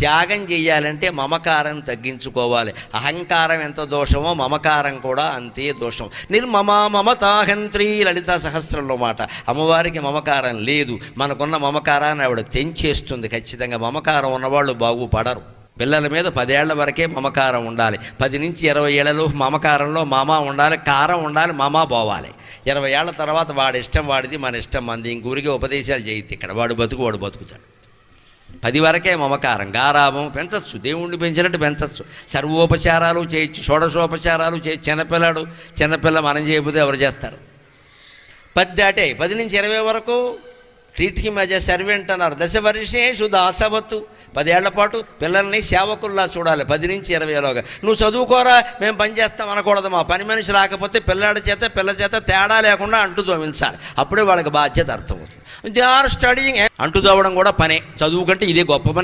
త్యాగం చేయాలంటే మమకారం తగ్గించుకోవాలి. అహంకారం ఎంత దోషమో మమకారం కూడా అంతే దోషం. నిర్మమా మమతాహంత్రి లలిత సహస్రంలో మాట. అమ్మవారికి మమకారం లేదు. మనకున్న మమకారాన్ని ఆవిడ తెంచేస్తుంది ఖచ్చితంగా. మమకారం ఉన్నవాళ్ళు బాగుపడరు. పిల్లల మీద పదేళ్ళ వరకే మమకారం ఉండాలి. పది నుంచి ఇరవై ఏళ్ళలో మమకారంలో మామ ఉండాలి కారం ఉండాలి మామ పోవాలి ఇరవై ఏళ్ళ తర్వాత వాడి ఇష్టం వాడిది మన ఇష్టం మంది. ఇంకూరికి ఉపదేశాలు చేయొద్దు ఇక్కడ. వాడు బతుకు వాడు బతుకుతాడు. పది వరకే మమకారం గారాభం పెంచచ్చు దేవుణ్ణి పెంచినట్టు పెంచచ్చు. సర్వోపచారాలు చేయొచ్చు షోడశోపచారాలు చేయొచ్చు చిన్నపిల్లాడు చిన్నపిల్ల మనం చేయకపోతే ఎవరు చేస్తారు? పది దాటే పది నుంచి ఇరవై వరకు ట్రీట్కి మధ్య సర్వెంట్ అన్నారు దశ వర్షేషు దాసవత్తు. పదేళ్ళ పాటు పిల్లల్ని సేవకుల్లా చూడాలి. పది నుంచి ఇరవైలోగా నువ్వు చదువుకోరా మేము పని చేస్తాం అనకూడదు మా పని మనిషి రాకపోతే పిల్లాడి చేత పిల్ల చేత తేడా లేకుండా అంటు దోమించాలి అప్పుడే వాళ్ళకి బాధ్యత అర్థమవుతుంది. దే ఆర్ స్టడీయింగ్ అంటు దోవడం కూడా పనే. చదువు కంటే ఇదే గొప్ప పని.